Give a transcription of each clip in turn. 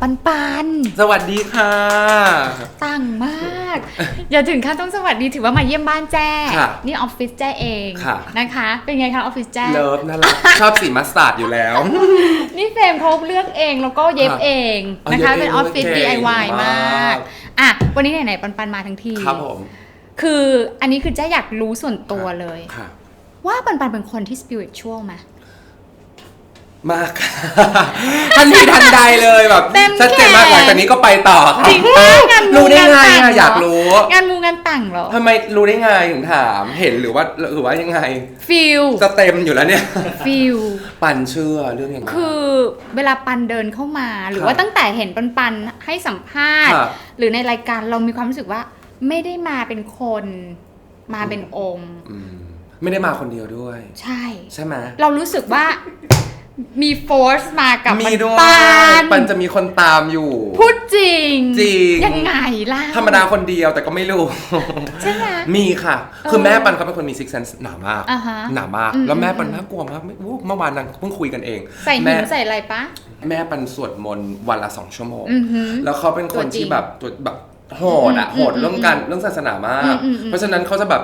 ปันปันสวัสดีค่ะ ต่างมาก อย่าถึงขั้นต้องสวัสดีถือว่ามาเยี่ยมบ้านแจ้ ค่ะนี่ออฟฟิศแจ้เองค่ะ นะคะ เป็นไงคะออฟฟิศแจ้ เลิฟน่ารักชอบสีมัสตาร์ดอยู่แล้ว นี่เฟรมเขาเลือกเองแล้วก็เย็บค่ะเองนะอ๋อคะ เย็บเองเป็นออฟฟิศโอเค DIY มามาก ก อะ วันนี้ไหนๆปันปันมาทั้งที ครับผมคืออันนี้คือแจ้อยากรู้ส่วนตัวเลย ค่ะ ว่าปันปันเป็นคนที่ spiritual ไหม มากค่ะทันทีทันใดเลยแบบเต็มชัดเจนมากแขน หลังจากนี้ก็ไปต่อค่ะจริงปะงานมูรู้ได้ไงงานแต่งอะเหรออยากรู้งานมูงานแต่งเหรอทำไมรู้ได้ไงถึงถามเห็นหรือว่าหรือว่ายังไง ฟิลจะเต็มอยู่แล้วเนี่ย ฟิล ปันเชื่อเรื่องอย่างนั้นคือเวลาปันเดินเข้ามา หรือครับว่าตั้งแต่เห็นปันปันให้สัมภาษณ์ ครับหรือในรายการเรามีความรู้สึกว่า ไม่ได้มาเป็นคนมาเป็นองค์ อืมไม่ได้มาคนเดียวด้วย ใช่ ใช่ไหม เรารู้สึกว่า มีโฟร์สมากับมีด้วยปันปันจะมีคนตามอยู่ พูดจริง จริง ยังไงล่ะ ธรรมดาคนเดียวแต่ก็ไม่รู้ ใช่ไหมมีค่ะ คือเออแม่ปันเขาเป็นคนมีซิกเซนส์หนามากอ่าฮะหนามากอืมแล้วแม่ปันอืมน่ากลัวมากไม่อู้เมื่อวานนางเพิ่งคุยกันเอง ใส่หิแม่นใส่อะไรปะ แม่ปันสวดมนต์วันละสองชั่วโมงอือหือแล้วเขาเป็นคนตัวจริงที่แบบตัวแบบโหดอะอืมโหดเรื่องการเรื่องศาสนามากอืมอืมเพราะฉะนั้นเขาจะแบบ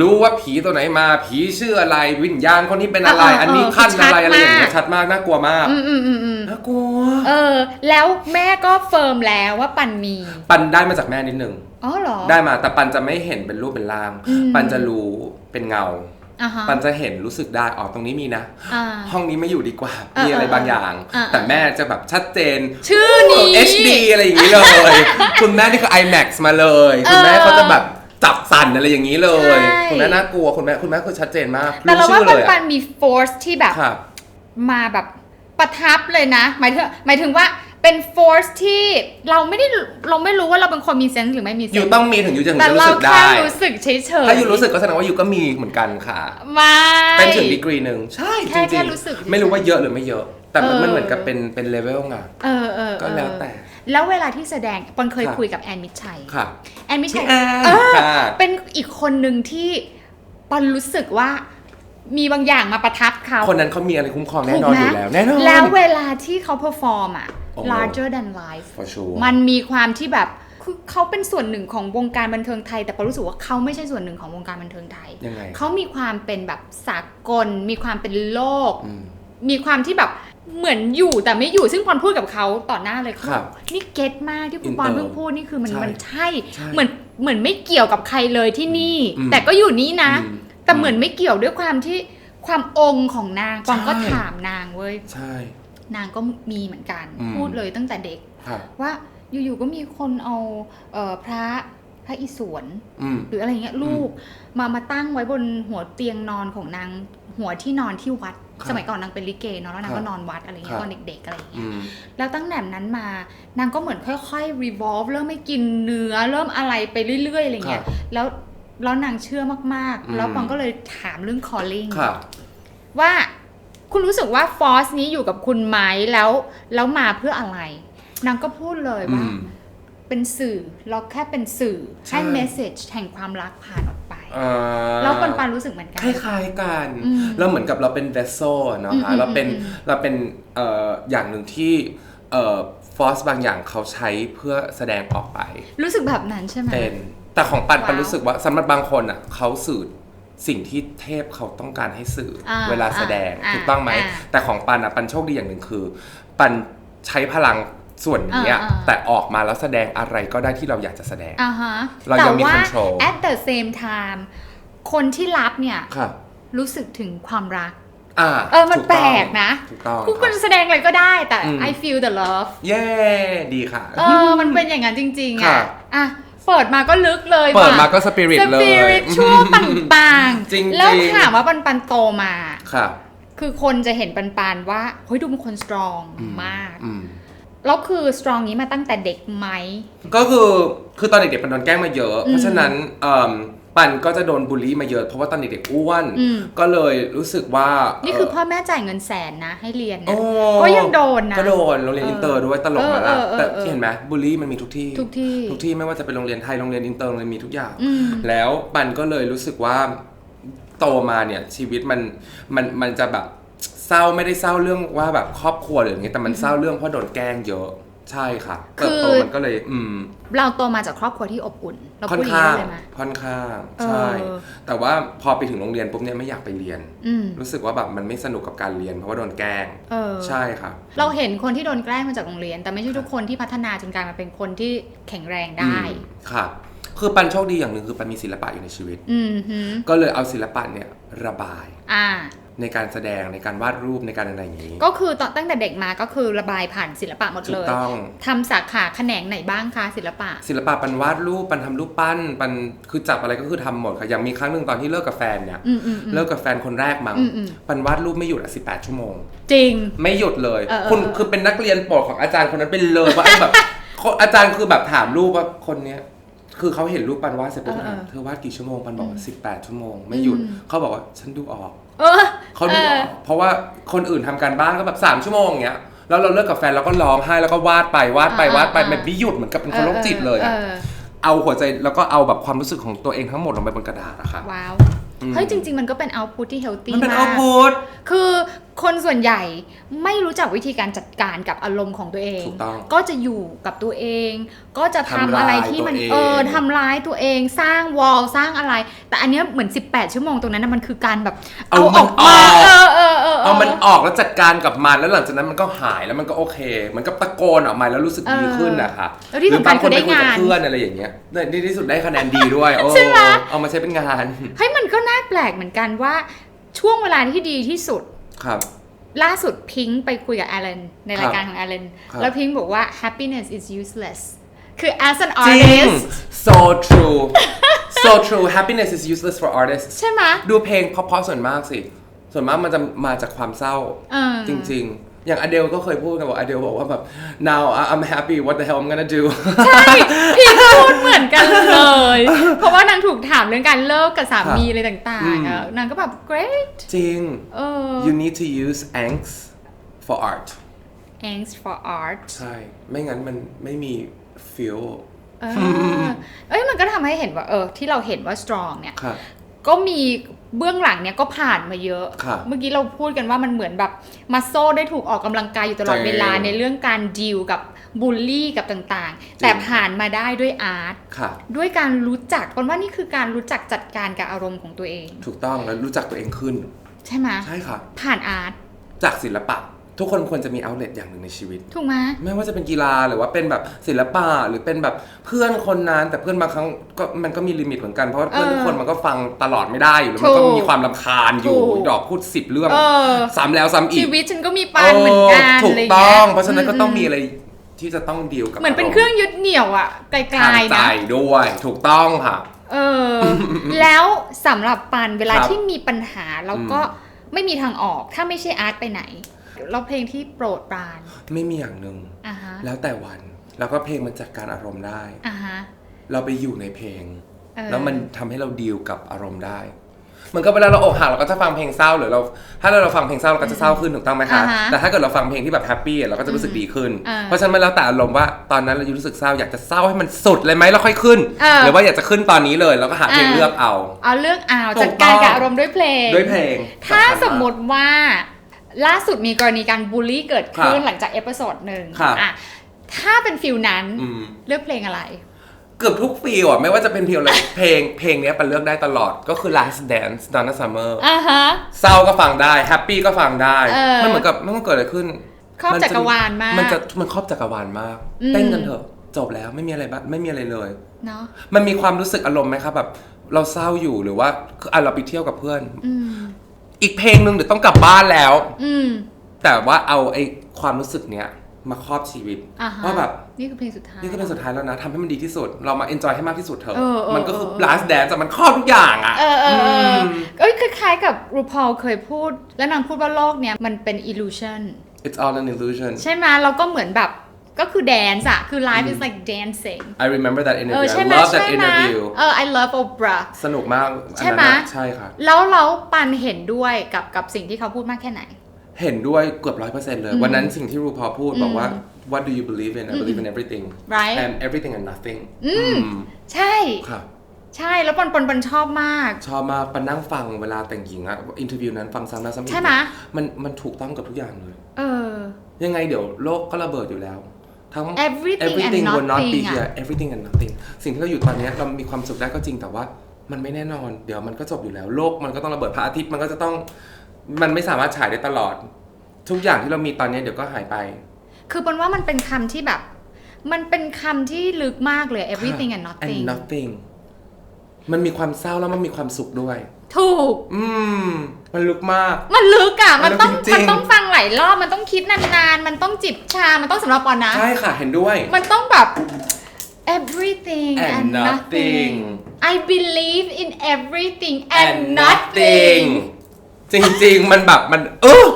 รู้ว่าผีตัวไหนมาผีชื่ออะไรวิญญาณคนนี้เป็นอะไร เออเอออันนี้ขั้นชัดอะไรอะไรอย่างเงี้มายก ชัดมากน่ากลัวมากอืมอืมอืมอืมน่ากลัว เออ แล้วแม่ก็เฟิร์มแล้วว่าปันมี ปันได้มาจากแม่นิดนึงอ๋อเหรอ ได้มาแต่ปันจะไม่เห็นเป็นรูปเป็นร่าง อืม ปันจะรู้เป็นเงา อ่าฮะปันจะเห็นรู้สึกได้อ๋อตรงนี้มีนะ อ่า ห้องนี้ไม่อยู่ดีกว่า เออมีอะไรบางอย่าง เออ แต่แม่จะแบบชัดเจน ชื่อนี้ HD อะไรอย่างนี้เลย คุณแม่นี่คือ IMAX มาเลยเออคุณแม่เขาจะแบบ จับสั่นอะไรอย่างนี้เลย ใช่ คุณแม่น่ากลัวคุณแม่คุณแม่คือชัดเจนมากแต่เราว่าชื่อปันเลยปัอะนมีโฟร์สที่แบบ ครับ มาแบบประทับเลยนะ หมายถึงหมายถึงว่าเป็นโฟร์สที่เราไม่ได้เราไม่รู้ว่าเราเป็นคนมีเซนส์หรือไม่มีเซอนยู่ส์ต้องมีถึงอยู่จะถึงแต่จะรู้เราสึกแค่ได้ รู้สึกเฉยๆถ้าอยู่รู้สึกก็แสดงว่าอยู่ก็มีเหมือนกันค่ะ ไม่ เป็นถึงดีกรีหนึ่งใช่แค่จริงแค่รู้สึก ๆไม่รู้ว่าเยอะหรือไม่เยอะ แต่มันเออมันเหมือนกับเป็นเป็นเลเวลไงเออเออก็แล้วแต่ แล้วเวลาที่แสดงปอนเคยค่ะ คุยกับแอนมิดชัย ค่ะ แอนมิดชัยพี่แอนเออค่ะ เป็นอีกคนหนึ่งที่ปอนรู้สึกว่ามีบางอย่างมาประทับเขา คนนั้นเขามีอะไรคุ้มครองแน่นอนอยู่แล้วแน่นอน แล้วเวลาที่เขาเพอร์ฟอร์มอะ โอ้ larger than life for sure มันมีความที่แบบคือเขาเป็นส่วนหนึ่งของวงการบันเทิงไทย แต่ปอนรู้สึกว่าเขาไม่ใช่ส่วนหนึ่งของวงการบันเทิงไทย ยังไง เขามีความเป็นแบบสากล มีความเป็นโลก อืม มีความที่แบบ เหมือนอยู่แต่ไม่อยู่ซึ่งปอนพูดกับเขาต่อหน้าเลยเขาครับอกนี่เก็ตมากที่คุณ Inter ปอนเพิ่งพูดนี่คือมันใช่มันใช่ ใช่เหมือนเหมือนไม่เกี่ยวกับใครเลยที่นี่ อืม แต่ก็อยู่นี่นะ อืม แต่เหมือนไม่เกี่ยวด้วยความที่ความองค์ของนางปอนก็ใช่ ถามนางเว้ยใช่ นางก็มีเหมือนกัน อืม พูดเลยตั้งแต่เด็กค่ะว่าอยู่ๆก็มีคนเอาเอ่อพระพระอิศวร อืม หรืออะไรเงี้ยลูกมามาตั้งไว้บนหัวเตียงนอนของนางหัวที่นอนที่วัดครับ สมัยก่อนนางเป็นลิเกเนาะแล้วนางครัก็บนอนวัดอะไรเงี้ครัยบตอนเด็กๆอะไรเงี้อืยมแล้วตั้งแต่นั้นมานางก็เหมือนค่อยๆ revolve เริ่มไม่กินเนื้อเริ่มอะไรไปเรื่อยๆอะไรเงี้ยครับแล้วแล้วนางเชื่อมากอืมๆแล้วปองก็เลยถามเรื่อง calling ค่ะว่าคุณรู้สึกว่าฟอสนี้อยู่กับคุณไหมแล้วแล้วมาเพื่ออะไร นางก็พูดเลยอืว่ามเป็นสื่อเราแค่เป็นสื่อใช่ให้เมสเซจแห่งความรักผ่านออกไปอ่า แล้วปันปันรู้สึกเหมือนกันคล้ายๆกันอืมเราเหมือนกับเราเป็น vessel อะเนาะอืมคะเราเป็นอืมอืมเราเป็นเอ่ออย่างหนึ่งที่เอ่อฟอสบางอย่างเขาใช้เพื่อแสดงออกไป รู้สึกแบบนั้นใช่ไหมเป็นแต่ของปันว้าวปันรู้สึกว่าสำหรับบางคนอะเขาสื่อสิ่งที่เทพเขาต้องการให้สื่ออาเวลาแสดงอ่าถูกต้องไหมอ่าแต่ของปันอะปันโชคดีอย่างหนึ่งคือ ปันใช้พลัง ส่วนนี้อะอ่าอ่า แต่ออกมาแล้วแสดงอะไรก็ได้ที่เราอยากจะแสดง อ่าฮะเรายังมีแต่ว่า control at the same time คนที่รับเนี่ยค่ะรู้สึกถึงความรัก อ่าเออมันถูแปลต้องกนะ ถูกต้องคุณคคุรัณบ แสดงอะไรก็ได้แต่ อืม I feel the love เย้ดีค่ะ เออ มันเป็นอย่างนั้นจริงๆค่ะอะ อะ เปิดมาก็ลึกเลยเปิดมาว่ะก็สปิริตเลย spiritual ต่างจริงๆๆแล้วถามว่าปันปันโตมา ค่ะ คือคนจะเห็นปันปันว่า เฮ้ยดูเป็นคนสตรองอืมาก อืม แล้วคือสตรองนี้มาตั้งแต่เด็กไหม ก็คือคือตอนเด็กๆปันโดนแกล้งมาเยอะอืมเพราะฉะนั้นเอิ่มปันก็จะโดนบูลลี่มาเยอะเพราะว่าตอนเด็กๆอ้วนอืมก็เลยรู้สึกว่า นี่คือพ่อแม่จ่ายเงินแสนนะ ให้เรียนโอ้นะก็ยังโดนนะก็โดนโรงเรียนอินเตอร์ด้วยตลกมาเอละอเออเออแต่เออเห็นไหมบูลลี่มันมีทุกที่ทุกที่ทุกที่ไม่ว่าจะเป็นโรงเรียนไทยโรงเรียนอินเตอร์โรงเรียนมีทุกอย่างอืมแล้วปันก็เลยรู้สึกว่าโตมาเนี่ยชีวิตมันมันมันจะแบบ เศร้าไม่ได้เศร้าเรื่องว่าแบบครอบครัวหรืออย่างเงี้ยแต่มันเศร้าเรื่องเพราะโดนแกล้งเยอะใช่ค่ะคือเติบโตมันก็เลย อืม เราโตมาจากครอบครัวที่อบอุ่น เราค่อพูนดอย่างข้านี้งได้เลยไหมค่อนข้างเออใช่ แต่ว่าพอไปถึงโรงเรียนปุ๊บเนี่ยไม่อยากไปเรียนอืมรู้สึกว่าแบบมันไม่สนุกกับการเรียน เพราะว่าโดนแกล้งเออใช่ค่ะ เราเห็นคนที่โดนแกล้งมาจากโรงเรียน แต่ไม่ใช่ทุกคนที่พัฒนาจนกลายมาเป็นคนที่แข็งแรงได้อืมค่ะคือปันโชคดีอย่างหนึ่งคือปันมีศิลปะอยู่ในชีวิตอืมฮึก็เลยเอาศิลปะเนี่ยระบาย อ่า ในการแสดงในการวาดรูปในการอะไรอย่างนี้ ก็คือตอนตั้งแต่เด็กมาก็คือระบายผ่านศิลปะหมดถูเลกยต้อง ทำสาขาแขนงไหนบ้างคะศิลปะ ศิลปะปันวาดรูปปันทำรูปปั้นปันคือจับอะไรก็คือทำหมดค่ะอย่างมีครั้งหนึ่งตอนที่เลิกกับแฟนเนี่ยอืมอืมอืม เลิกกับแฟนคนแรกมั้งอืมอืม ปันวาดรูปไม่หยุดอะ18ชั่วโมง จริง ไม่หยุดเลย เออเออคุณเออคือเป็นนักเรียนโปรดของอาจารย์คนนั้นเป็นเลยว่าแบบคนอาจารย์คือแบบถามรูปว่าคนเนี้ย คือเขาเห็นรูปปันวาดเสร็จปุ๊บถามเธอวาดกี่ชั่วโมงปันบอกว่า18ชั่วโมง ไม่หยุดเขาบอกว่าฉันดูออก เออเขาดูออกเพราะว่าคนอื่นทำการบ้านก็แบบ3ชั่วโมงอย่างเงี้ยแล้วเราเลิกกับแฟนเราก็ร้องไห้แล้วก็วาดไปวาดไปอ่าวาดไปอ่าแบบไม่หยุดเหมือนกับเป็นคนโรคจิตเลยอะออเอาหัวใจแล้วก็เอาแบบความรู้สึกของตัวเองทั้งหมดลงไปบนกระดาษอะค่ะว้าว อืมเฮ้ยจริง ๆ มันก็เป็นเอาพุทที่เฮลตี้มันเป็นมาเอาก พุท คือ คนส่วนใหญ่ไม่รู้จักวิธีการจัดการกับอารมณ์ของตัวเอง ถูกต้องก็จะอยู่กับตัวเอง ก็จะทำทำร้ายอะไรที่มันตัวเอง เออทำร้ายตัวเอง สร้างวอลสร้างอะไร แต่อันเนี้ยเหมือน 18 ชั่วโมงตรงนั้นนะมันคือการแบบเอาอมัอนกอมาอกเออเออเออเอามันออกแล้วจัดการกับมันแล้วหลังจากนั้นมันก็หายแล้วมันก็โอเคเหมือนกับตะโกนออกมาแล้วรู้สึกดีขึ้นนะคะแล้วที่สำคัญคือได้หรืบงานไปคุยกับเพื่อนอะไรอย่างเงี้ยในที่สุดได้คะแนนดีด้วยโอ้ใช่ไหม เอามาใช้เป็นงาน เฮ้ยมันก็น่าแปลกเหมือนกันว่าช่วงเวลาที่ดีที่สุด ครับ ล่าสุดพิงค์ไปคุยกับแอลเลนในรายการครับของแอลเลนครับ แล้วพิงค์บอกว่า happiness is useless คือ as an จริง artist so true so true happiness is useless for artists ใช่ไหมดูเพลงเพราะๆส่วนมากสิ ส่วนมากมันจะมาจากความเศร้า เออ จริงๆ อย่างอเดลก็เคยพูดกันบอกอเดลบอกว่าแบบ now I'm happy what the hell I'm gonna do ใช่พี่พูดเหมือนกันเลย เพราะว่านางถูกถามเรื่องการเลิกกับสามีอะไรต่างอืมๆอะนางก็แบบ great จริงเออ you need to use angst for art thanks for art ใช่ ไม่งั้นมันไม่มี feel เออเอ้ยมันก็ทำให้เห็นว่าเออที่เราเห็นว่า strong เนี่ยค่ะก็มี เบื้องหลังเนี่ยก็ผ่านมาเยอะค่ะเมื่อกี้เราพูดกันว่ามันเหมือนแบบมาโซ่ได้ถูกออกกำลังกายอยู่ตลอดจริงเวลาในเรื่องการดีลกับบูลลี่กับต่างๆ แต่ผ่านมาได้ด้วยอาร์ต ค่ะ ด้วยการรู้จักคนว่านี่คือการรู้จักจัดการกับอารมณ์ของตัวเอง ถูกต้องแล้วรู้จักตัวเองขึ้น ใช่ไหมใช่ค่ะ ผ่านอาร์ตจากศิลปะ ทุกคนควรจะมี outlet อย่างหนึ่งในชีวิต ถูกไหมไม่ว่าจะเป็นกีฬาหรือว่าเป็นแบบศิลปะหรือเป็นแบบเพื่อนคนนั้น แต่เพื่อนบางครั้งก็มันก็มีลิมิตเหมือนกันเพราะว่าเพื่อนเออทุกคนมันก็ฟังตลอดไม่ได้อยู่แล้วมันก็ถูกมีความลำคาญอยู่ถูก ดอกพูดสิบเรื่องเออซ้ำแล้วซ้ำอีชีกวิตฉันก็มีปานเหมือนกันถูอะไรกย่าต้องยเพราะฉะนั้นก็ต้องมีอะไรที่จะต้องดีลกับเหมือนเป็นารมณ์เครื่องยึดเหนี่ยวอะไกลทางๆใจนะ ด้วย ถูกต้องค่ะ เออ แล้วสำหรับปันเวลาครับที่มีปัญหาแล้วก็อืไม่มีทางออก ถ้าไม่ใช่อาร์ตไปไหน แล้วเพลงที่โปรดปรานไม่มีอย่างหนึ่งอ่าฮะแล้วแต่วันแล้วก็เพลงมันจัดการอารมณ์ได้ อ่าฮะ เราไปอยู่ในเพลง เออ แล้วมันทำให้เราดีลกับอารมณ์ได้เหมือนกับเวลาเราอกหักเราก็จะฟังเพลงเศร้าหรือเรา ถ้าเราฟังเพลงเศร้าเราก็จะเศร้าขึ้นถูกต้องไหมคะ อ่าฮะแต่ถ้าเกิดเราฟังเพลงที่แบบแฮปปี้เราก็จะรู้สึกดีขึ้น อ่าเพราะฉะนั้นมันแล้วแต่อารมณ์ว่าตอนนั้นเรารู้สึกเศร้าอยากจะเศร้าให้มันสุดเลยไหมแล้วค่อยขึ้น เออหรือว่าอยากจะขึ้นตอนนี้เลยแล้วก็หาเพลงอ่า เลือกเอา เอาเลือกเอาถูกจัดการกับต้องอารมณ์ด้วยเพลง ด้วยเพลงถ้าำคัญกสมมติว่า ล่าสุดมีกรณีการบูลลี่เกิดขึ้นครับหลังจากเอพิโซดหนึ่งครับ อะถ้าเป็นฟิลนั้นอืม เลือกเพลงอะไร เกือบทุกฟีลอะ ไม่ว่าจะเป็นเพลงอะไร เพลงเพลงเนี้ยปันเลือกได้ตลอดก็คือ Last Dance Donna Summer อ่าฮะ เศร้าก็ฟังได้ แฮปปี้ก็ฟังได้ เออมันเหมือนกับไม่ว่าเกิดอะไรขึ้นครอบมันจักรวาลมากมันจะมันครอบจักรวาลมาก อืม เต้นกันเถอะ จบแล้วไม่มีอะไรบ้างไม่มีอะไรเลย เนาะมันมีความรู้สึกอารมณ์ไหมครับแบบเราเศร้าอยู่หรือว่าคืออะเราไปเที่ยวกับเพื่อน อืม อีกเพลงหนึ่งเดี๋ยวต้องกลับบ้านแล้ว อืม แต่ว่าเอาไอ้ความรู้สึกเนี้ยมาครอบชีวิตอ่าฮะว่าแบบ นี่คือเพลงสุดท้าย นี่ก็เป็นสุดท้ายแล้วนะทำให้มันดีที่สุด เรามา enjoy ให้มากที่สุดเถอะเออเออมันก็คือ เออ last dance อะมันครอบทุกอย่างอะเออเออเออม เอ้ยคล้ายๆกับรูพอลเคยพูด แล้วนางพูดว่าโลกเนี้ยมันเป็น illusion it's all an illusion ใช่ไหมเราก็เหมือนแบบ ก็คือ dance อะคือ life is like dancing I remember that เอ interview อใช่ I ไหม love ใช่ that ไหม interview เออ I love Oprah สนุกมากใช่ไหมอันนั้นอะใช่ค่ะ แล้วเราปันเห็นด้วยกับกับสิ่งที่เขาพูดมากแค่ไหน เห็นด้วยเกือบร้อยเปอร์เซ็นต์เลย วันนั้นสิ่งที่รูพอพูดบอกว่าอืม what do you believe in I believe in everything Right and everything and nothing อืมอืมใช่ ค่ะ ใช่แล้วปนปนปนชอบมาก ชอบมากปนนั่งฟังเวลาแต่งหญิงอะอินเทอร์วิวนั้นฟังซ้ำแล้วซ้ำอีกใช่ไหม มันมันถูกต้องกับทุกอย่างเลย เออ ยังไงเดี๋ยวโลกก็ระเบิดอยู่แล้ว ทั้ง Everything and everything will not be nothing อะ here everything and nothing สิ่งที่เราอยู่ตอนเนี้ยเรามีความสุขได้ก็จริงแต่ว่า มันไม่แน่นอน เดี๋ยวมันก็จบอยู่แล้ว โลกมันก็ต้องระเบิดพระอาทิตย์มันก็จะต้อง มันไม่สามารถฉายได้ตลอด ทุกอย่างที่เรามีตอนเนี้ยเดี๋ยวก็หายไป คือปนว่ามันเป็นคำที่แบบ มันเป็นคำที่ลึกมากเลย everything and nothing and nothing มันมีความเศร้าแล้วมันมีความสุขด้วย ถูก อืม มันลึกมาก มันลึกอะมันต้องมันลึกจริงๆมันต้องฟังหลายรอบ มันต้องคิดนานๆ มันต้องจิบชา มันต้องสำหรับปอนนะ ใช่ค่ะ เห็นด้วย มันต้องแบบ everything And and, nothing nothing I believe in everything and, nothing จริงๆ มันแบบมันเออ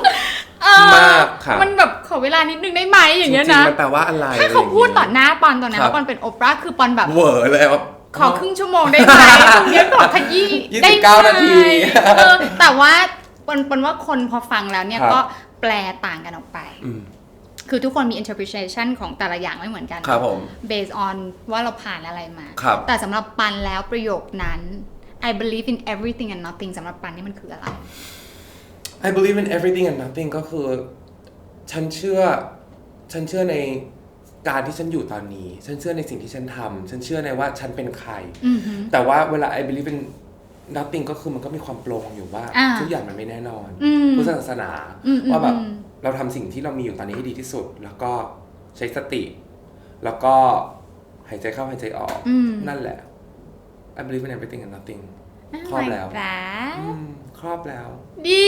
เออมากค่ะ มันแบบขอเวลานิดนึงได้ไหมอย่างเงี้ยจรินะงๆมันแปลว่าอะไร ถ้าเขาพูดต่ออะหน้าปอนตอนนั้นครับว่าปอนเป็นโอเปร่าคือปอนแบบไรอย่างเงี้ยเหวอเลยว่า ขอครึ่งชั่วโมงได้ไหมตรงเนี้ยขอขยี้ยี่ได้สิบไหมเก้านาทีเออแต่ว่าปอนปอนว่าคนพอฟังแล้วเนี่ยครับก็แปลต่างกันออกไปอืมคือทุกคนมี interpretation ของแต่ละอย่างไม่เหมือนกันครับผม based on ว่าเราผ่านอะไรมาครับแต่สำหรับปันแล้วประโยคนั้น I believe in everything and nothing สำหรับปันนี่มันคืออะไร I believe in everything and nothing ก็คือ ฉันเชื่อ ฉันเชื่อใน การที่ฉันอยู่ตอนนี้ ฉันเชื่อในสิ่งที่ฉันทำฉันเชื่อในว่าฉันเป็นใคร อือหือ แต่ว่าเวลา I believe in nothing ก็คือมันก็มีความโปร่งอยู่ว่า อ่า ทุกอย่างมันไม่แน่นอนอืมพุทธศาสนา อืมอืมว่าแบบอืม เราทำสิ่งที่เรามีอยู่ตอนนี้ให้ดีที่สุด แล้วก็ใช้สติ แล้วก็หายใจเข้าหายใจออก อืม นั่นแหละ I believe in everything and nothing ครน่าอบแล้วรักอืมครอบแล้ว ดี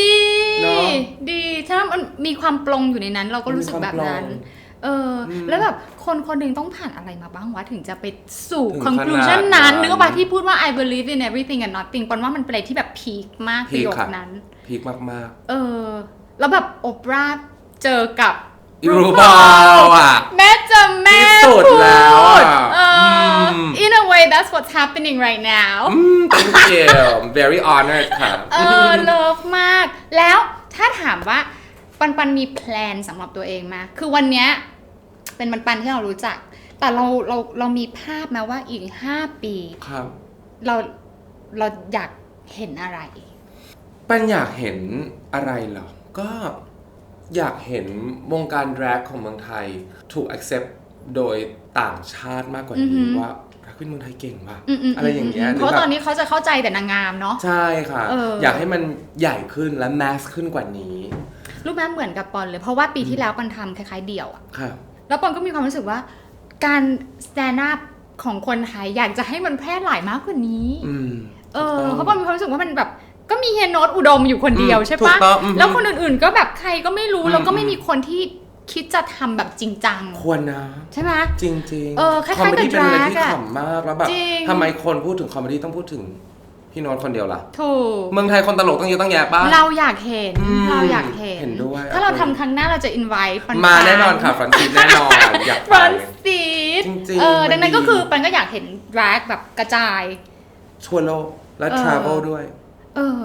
เนอะ ดี ถ้ามันมีความปลงอยู่ในนั้น เราก็รู้สึกแบบนั้น มีความปลง เอออมแล้วแบบคนคนหนึ่งต้องผ่านอะไรมาบ้างวะ ถึงจะไปสู่ ถึง conclusion ขนาดนั้นนั้นนึกออกปะที่พูดว่า I believe in everything and nothing ปอนว่ามันเป็นอะไรที่แบบพีคมากปพีระคโยคค่ะ นั้น พีคมากเออ แล้วแบบโอปราเจอกับๆรูปาอะ แม่จะแม่ที่สุดพูดแล้วอะเอออ ม in a way that's what's happening right now อืม thank you very honored ค่ะ เออเลิฟมาก แล้วถ้าถามว่าปันปันมีแพลนสำหรับตัวเองมา คือวันเนี้ย เป็นปันปันที่เรารู้จัก แต่เราเราเรามีภาพไหมว่าอีกห้าปี ครับ เราเราอยากเห็นอะไร ปันอยากเห็นอะไรเหรอ ก็อยากเห็นวงการ drag ของเมืองไทย ถูก accept โดยต่างชาติมากกว่าอือหืนี้อว่า drag queen เมืองไทยเก่งว่ะมมอะไรอย่างเงี้ยมหรืเพราะแบบตอนนี้เขาจะเข้าใจแต่นางงามเนาะ ใช่ค่ะ เอออ อยากให้มันใหญ่ขึ้นและ mass ขึ้นกว่านี้ รูปแบบเหมือนกับปอนเลย เพราะว่าปีที่แล้วปันทำคล้ายๆเดี่ยวอะค่ะ แล้วปอนก็มีความรู้สึกว่า การ stand up ของคนไทยอยากจะให้มันแพร่หลายมากกว่านี้อืมเออถูกต้องเพราะปอนมีความรู้สึกว่ามันแบบก็มีเฮียโนตอุดมอยู่คนเดียวอืมใช่ถูปะกต้องอืมแล้วคนอื่นๆก็แบบใครก็ไม่รู้อืมแล้วก็ไม่มีคนที่คิดจะทำแบบจริงจัง ควรนะ ใช่ไหมจริงๆเออคล้ายๆคอมเมดี้กับเป็นอะไร drag ที่อะขำมากแล้วแบบจริงทำไมคนพูดถึงคอมเมดี้ต้องพูดถึง พี่โน้ตคนเดียวล่ะ ถูก เมืองไทยคนตลกต้องเยอะต้องแยะป้า เราอยากเห็น อืมเราอยากเห็น เห็นด้วย ถ้าเราทำครั้งหน้าเราจะ invite ปันมาแน่นอนค่ะฟรานซีแน่นอนอยากฟไป รอนซีดจริงๆเออ มันดังนั้นดีก็คือปันก็อยากเห็น drag แบบกระจาย ทั่วโลกและเออ travel ด้วย เออ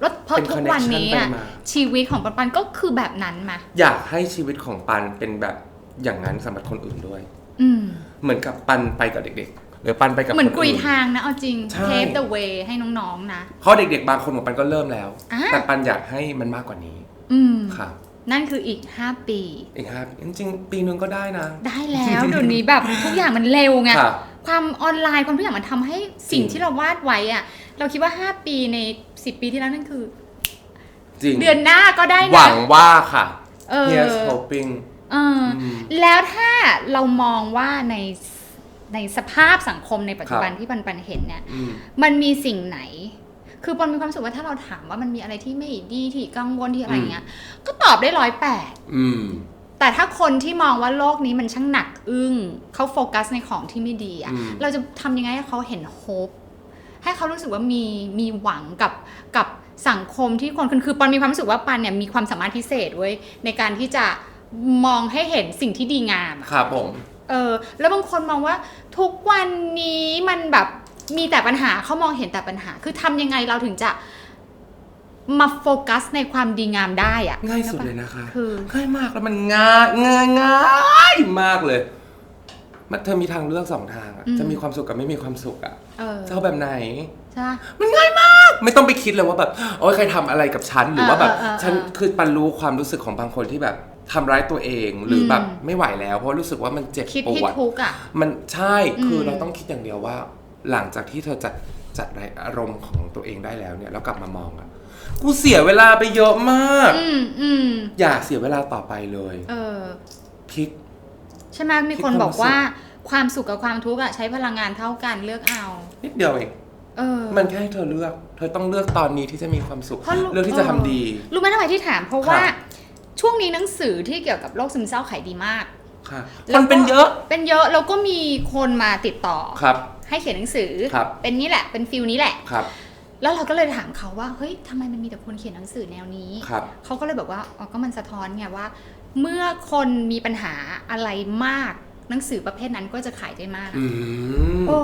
แล้วเพราะเป็นทุกวันนี้ connection อะไปมา ชีวิตของปันปันก็คือแบบนั้นมา อยากให้ชีวิตของปันเป็นแบบอย่างนั้นสำหรับคนอื่นด้วย อืม เหมือนกับปันไปกับเด็กๆ หรือปันไปกับเหมือนคนกุยอื่นทางนะ เอาจริงใช่ pave the way ให้น้องๆนะเพราะเด็กๆ บางคนของปันก็เริ่มแล้วอ่าแต่ปันอยากให้มันมากกว่านี้ อืมค่ะ นั่นคืออีก 5 ปี อีกครับจริงๆ ปีนึงก็ได้นะ ได้แล้วเดี๋ยวนี้แบบทุกอย่างมันเร็วไงค่ะความออนไลน์ความทุกอย่างมันทำให้สิ่งจริงที่เราวาดไว้อะเราคิดว่า 5 ปีใน 10 ปีที่แล้วนั่นคือจริงเดือนหน้าก็ได้หวันะงว่าค่ะเออ Here's hoping เอออมแล้วถ้าเรามองว่าใน ในสภาพสังคมในปัจจุบันครับที่ปันปันเห็นเนี่ยอืมมันมีสิ่งไหน คือปอนมีความรู้สึกว่าถ้าเราถามว่ามันมีอะไรที่ไม่ดีที่กังวลที่อะไรเงี้ย ก็ตอบได้ร้อยแปดอืมแต่ถ้าคนที่มองว่าโลกนี้มันช่างหนักอึ้งเขาโฟกัสในของที่ไม่ดีอะอืมเราจะทำยังไงให้เขาเห็นโฮปให้เขารู้สึกว่ามีมีหวังกับกับสังคมที่คนคือคือปอนมีความรู้สึกว่าปันเนี่ยมีความสามารถพิเศษเว้ยในการที่จะมองให้เห็นสิ่งที่ดีงามอะครับผม เออ แล้วบางคนมองว่า ทุกวันนี้มันแบบมีแต่ปัญหาเขามองเห็นแต่ปัญหา คือทำยังไงเราถึงจะมาโฟกัสในความดีงามได้อะง่ายสุดเลยนะคะ คือ ง่ายมากแล้วมันง่ายง่ายง่ายมากเลย มันเธอมีทางเลือกสองทางอะอืม จะมีความสุขกับไม่มีความสุขอะเออจะเอาแบบไหน ใช่มันง่ายมาก ไม่ต้องไปคิดเลยว่าแบบโอ้ยใครทำอะไรกับฉันหรือว่าแบบเออเออเออฉันคือปันรู้ความรู้สึกของบางคนที่แบบ ทำร้ายตัวเองหรืออม แบบไม่ไหวแล้ว เพราะรู้สึกว่ามันเจ็บคิดปที่วด ทุกข์อะ มันใช่คืออม เราต้องคิดอย่างเดียวว่า หลังจากที่เธอจัดจัดอารมณ์ของตัวเองได้แล้วเนี่ยแล้วกลับมามองอะกูเสียเวลาไปเยอะมาก อืมอืมอย่าเสียเวลาต่อไปเลยเออ พลิก ใช่ไหมมีคนคิดความบอกว่าความสุขกับความทุกข์อะใช้พลังงานเท่ากันเลือกเอา นิดเดียวเอง เออ มันแค่ให้เธอเลือก เธอต้องเลือกตอนนี้ที่จะมีความสุข เพราะรู้เลือกที่จะทำดี รู้ไหมทำไมที่ถามเพราะว่า ครับ ช่วงนี้หนังสือที่เกี่ยวกับโรคซึมเศร้าขายดีมากค่ะแล้วคนเป็นเยอะ เป็นเยอะแล้วก็มีคนมาติดต่อครับ ให้เขียนหนังสือครับเป็นนี้แหละ เป็นฟิลนี้แหละครับ แล้วเราก็เลยถามเขาว่า เฮ้ยทำไมมันมีแต่คนเขียนหนังสือแนวนี้ครับเขาก็เลยบอกว่า อ๋อ ก็มันสะท้อนไงว่า เมื่อคนมีปัญหาอะไรมาก หนังสือประเภทนั้นก็จะขายได้มากอืมโอ้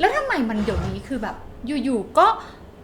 แล้วทำไมมันเดี๋ยวนี้คือแบบ อยู่ๆ ก็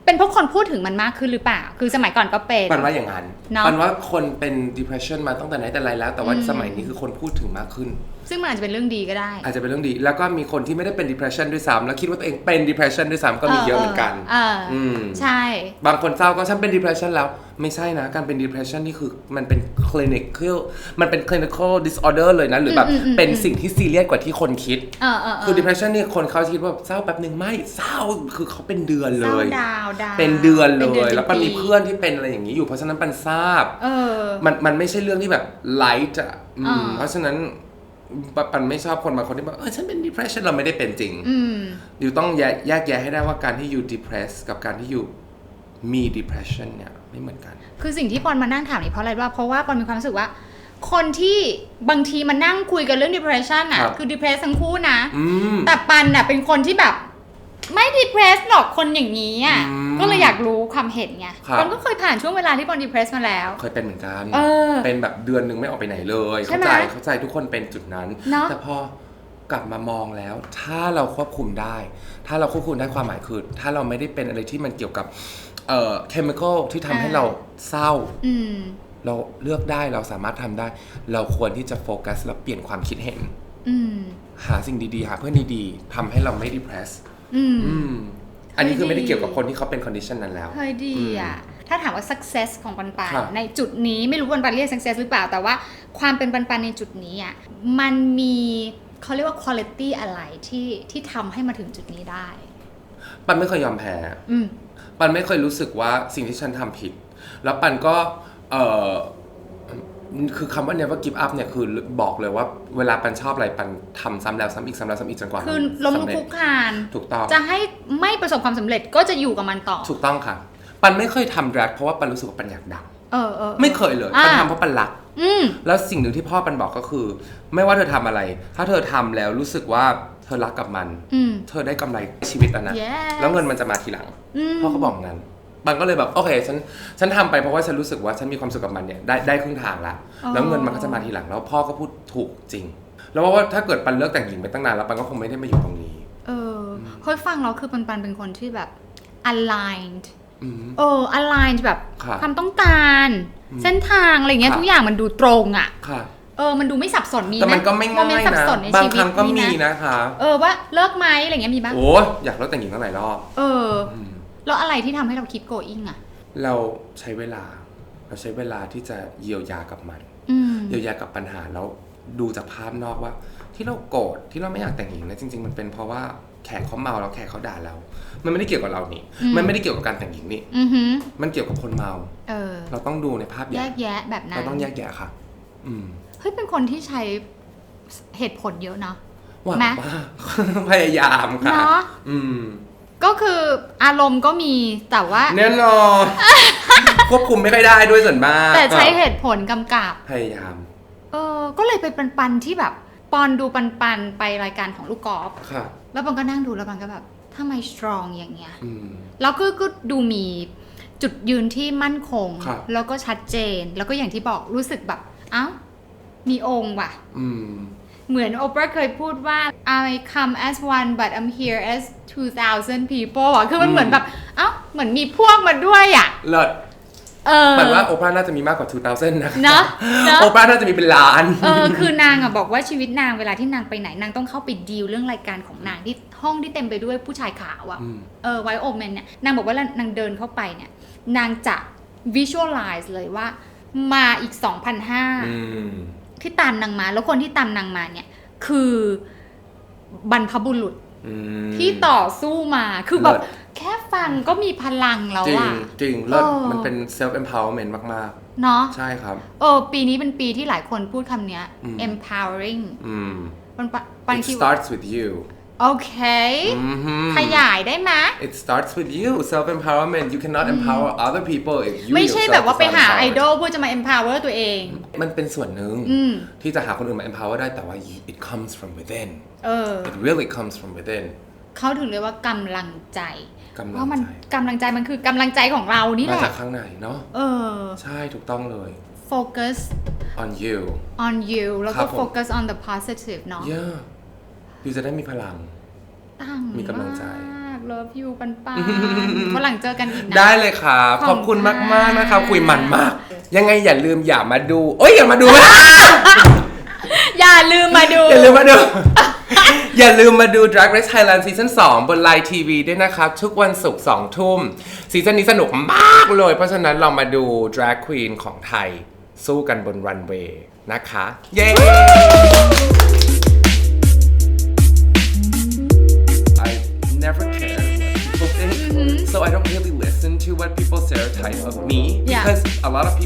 เป็นเพราะคนพูดถึงมันมากขึ้นหรือเปล่า คือสมัยก่อนก็เป็น ปันว่าอย่างนั้นเนอะปันว่าคนเป็น depression มาตั้งแต่ไหนแต่ไรแล้ว แต่ว่าอืม สมัยนี้คือคนพูดถึงมากขึ้น ซึ่งมันอาจจะเป็นเรื่องดีก็ได้ อาจจะเป็นเรื่องดี แล้วก็มีคนที่ไม่ได้เป็น depression ด้วยซ้ำแล้วคิดว่าตัวเองเป็น depression ด้วยซ้ำก็มีเยอะเหมือนกันเอออืมใช่ บางคนเศร้าก็ฉันเป็น depression แล้ว ไม่ใช่นะ การเป็น depression นี่คือมันเป็น clinical มันเป็น clinical disorder เลยนะ หรือแบบอืมอืมอืม เป็นสิ่งที่ซีเรียสกว่าที่คนคิด เออเออเออคือ depression นี่คนเขาคิดว่าเศร้าแป๊บหนึ่งไม่เศร้าคือเขาเป็นเดือนเศเลร้าย ดาวดาวเป็นเดือนเลป็ย แล้วปันมีป็เพื่อนที่เป็นอะไรอย่างนี้อยู่เพราะฉะนั้นปันทราบ เออ มันมันไม่ใช่เรื่องที่แบบไลท์อะอืมอ่า เพราะฉะนั้น ปปันไม่ชอบคนบางคนที่บอกเออฉันเป็น depression เราไม่ได้เป็นจริงอืมอยู่ต้องแยกแยกแยะให้ได้ว่าการที่อยู่ depressed กับการที่อยู่มี depression เนี่ยไม่เหมือนกัน คือสิ่งที่ปอนมานั่งถามนี่เพราะอะไรว่าเพราะว่าปอนมีความรู้สึกว่า คนที่บางทีมานั่งคุยกันเรื่อง depression อะ ครับ คือ depressed ทั้งคู่นะ อืม แต่ปันน่ะเป็นคนที่แบบ ไม่ depressed หรอกคนอย่างนี้อะอืมก็เลยอยากรู้ความเห็นไงครับปอนก็เคยผ่านช่วงเวลาที่ปอน depressed มาแล้ว เคยเป็นเหมือนกัน เออ เป็นแบบเดือนหนึ่งไม่ออกไปไหนเลย ใช่เข้าไหมใจเข้าใจทุกคนเป็นจุดนั้น เนอะ แต่พอกลับมามองแล้ว ถ้าเราควบคุมได้ ถ้าเราควบคุมได้ความหมายคือ ถ้าเราไม่ได้เป็นอะไรที่มันเกี่ยวกับเอ่อเคมีคอลที่ทำให้เราเศร้า อืม เราเลือกได้เราสามารถทำได้ เราควรที่จะโฟกัสและเปลี่ยนความคิดเห็น อืม หาสิ่งดีๆ หาเพื่อนดีๆทำให้เราไม่ depress อืม อืม อันนี้คือไม่ได้ดีเกี่ยวกับคนที่เขาเป็น condition นั้นแล้ว เฮ้ยดีอะ ถ้าถามว่า success ของปันปันครับในจุดนี้ไม่รู้ปันปันเรียก success หรือเปล่าแต่ว่าความเป็นปันปันในจุดนี้อะมันมีเขาเรียกว่า quality อะไรที่ที่ทำให้มาถึงจุดนี้ได้ ปันไม่เคยยอมแพ้ อืม ปันไม่เคยรู้สึกว่าสิ่งที่ฉันทำผิด แล้วปันก็เออ คือคำว่า never give up เนี่ยคือบอกเลยว่าเวลาปันชอบอะไรปันทำซ้ำแล้วซ้ำอีกซ้ำแล้วซ้ำอีกจนกว่าคือล้มลุกสำเร็จคลุกคลานถูกต้องจะให้ไม่ประสบความสำเร็จก็จะอยู่กับมันต่อ ถูกต้องค่ะ ปันไม่เคยทำแรกเพราะว่าปันรู้สึกว่าปันอยากดังเออเออไม่เคยเลยอ่าปันทำเพราะปันรักอืมแล้วสิ่งหนึ่งที่พ่อปันบอกก็คือ ไม่ว่าเธอทำอะไร ถ้าเธอทำแล้วรู้สึกว่าเธอรักกับมันอืมเธอได้กำไรชีวิตแล้วนะ Yes แล้วเงินมันจะมาทีหลังอืมพ่อเขาบอกงั้น ปันก็เลยแบบโอเคฉันฉันทำไปเพราะว่าฉันรู้สึกว่าฉันมีความสุขกับมันเนี่ยได้ได้ครึ่งทางละอ๋อ แล้วเงินมันก็จะมาทีหลังแล้วพ่อก็พูดถูกจริง แล้วว่าถ้าเกิดปันเลิกแต่งหญิงไปตั้งนานแล้วปันก็คงไม่ได้มาอยู่ตรงนี้ เออเฮ้ยฟังเราคือปันปันเป็นคนที่แบบ aligned อืม เออ aligned แบบครับความต้องการ อืมเส้นทางอะไรเงี้ยครับ ทุกอย่างมันดูตรงอะ ค่ะ เออ มันดูไม่สับสนมีแต่ไหมมันก็ไม่โมง่าเมนยต์สับนะสนในบางชีวิคตรั้งก็มีนะนะคะ เออว่าเลิกไหมอะไรเงี้ยมีบ้างโอ้อยากเลิกแต่งหญิงตั้งหลายรอบ เอออืม แล้วอะไรที่ทำให้เราคิด going อะ เราใช้เวลา เราใช้เวลาที่จะเยียวยากับมัน อืม เยียวยากับปัญหาแล้วดูจากภาพนอกว่า ที่เราโกรธที่เราไม่อยากแต่งหญิงนะจริง ๆ มันเป็นเพราะว่าแขกเขาเมาแล้วแขกเขาด่าเรา มันไม่ได้เกี่ยวกับเรานี่ อืม มันไม่ได้เกี่ยวกับการแต่งหญิงนี่ อือหือมันเกี่ยวกับคนเมา เออ เราต้องดูในภาพใหแยญ่กแยะแบบนั้นเราต้องแยกแยะค่ะ อืมเฮ้ยเป็นคนที่ใช้เหตุผลเยอะเนาะ หวังไหมว่า พยายามค่ะ เนาะอืม ก็คืออารมณ์ก็มีแต่ว่า แน่นอนควบคุมไม่ค่อยได้ด้วยส่วนมากแต่ใช้เหตุผลกำกับ พยายาม เออ ก็เลยไปปันปันๆที่แบบ ปอนดูปันปันๆไปรายการของลูกกอล์ฟค่ะแล้วปอนก็นั่งดูแล้วปอนก็แบบทำไมสตรองอย่างเงี้ยอืม แล้วก็ก็ดูมีจุดยืนที่มั่นคง ครับ แล้วก็ชัดเจน แล้วก็อย่างที่บอกรู้สึกแบบ เอ้า มีองค์ว่ะ อืม เหมือนโอปราเคยพูดว่า I come as one but I'm here as 2,000 people อะคือมันอืมเหมือนแบบ เอ้า เหมือนมีพวกมาด้วยอะ เลิศเออแต่ว่าโอปราน่าจะมีมากกว่า 2,000 นะเนอะเนอะ โอปราน่าจะมีเป็นล้าน เออ คือนางอะบอกว่าชีวิตนางเวลาที่นางไปไหน นางต้องเข้าไปดีลเรื่องรายการของนางที่ห้องที่เต็มไปด้วยผู้ชายขาวอะ อืม เออไวโอแมนเนี่ย นางบอกว่านางเดินเข้าไปเนี่ย นางจะ visualize เลยว่ามาอีก อื2,500 ม ที่ตามนางมา แล้วคนที่ตามนางมาเนี่ย คือ บรรพบุรุษอืมที่ต่อสู้มาคือแบบเลิศแค่ฟังก็มีพลังแล้วจริงอะจริงเลิศเออมันเป็น self empowerment มากเนาะๆใช่ครับเออปีนี้เป็นปีที่หลายคนพูดคำเนี้ยอืม empowering อืมมันปะปัน it คิดว่า starts with you โอเคอือหือขยายได้ไหม It starts with you self empowerment you cannot empower other people if you ไม่ใช่ yourself แบบว่า is ไป not หา empowered ไอดอลเพื่อจะมา empower ตัวเอง มันเป็นส่วนหนึ่งอืมที่จะหาคนอื่นมา empower ได้แต่ว่า it comes from within เออ it really comes from within เขาถึงเรียกว่ากำลังใจกำลังใจเพราะมันกำลังใจมันคือกำลังใจของเรานี่มาแหจาละกข้างในเนาะเออ ใช่ถูกต้องเลย focus on you on you แล้วครัก็บผม focus on the positive เนาะ yeah ยูจะได้มีพลังตั้งมีกำลังใจมาก love you ปันปันวันหลังเจอกันอีกนะได้เลยครับ ขอบขอบคุณคุณมากมากๆค่ะนะครับ คุยมันมาก ยังไงอย่าลืมอย่ามาดูเอ้ยอย่ามาดู อย่าลืมมาดู อย่าลืมมาดู อย่าลืมมาดู Drag Race Thailand ซีซั่น2 บนไลน์ทีวีด้วยนะครับ ทุกวันศุกร์2ทุ่มซีซั่นนี้สนุกมากเลย เพราะฉะนั้นเรามาดู Drag Queen ของไทย สู้กันบนรันเวย์นะคะ เย้ I never cared what people think, so I don't really listen to what people stereotype of me Yeah. because a lot of people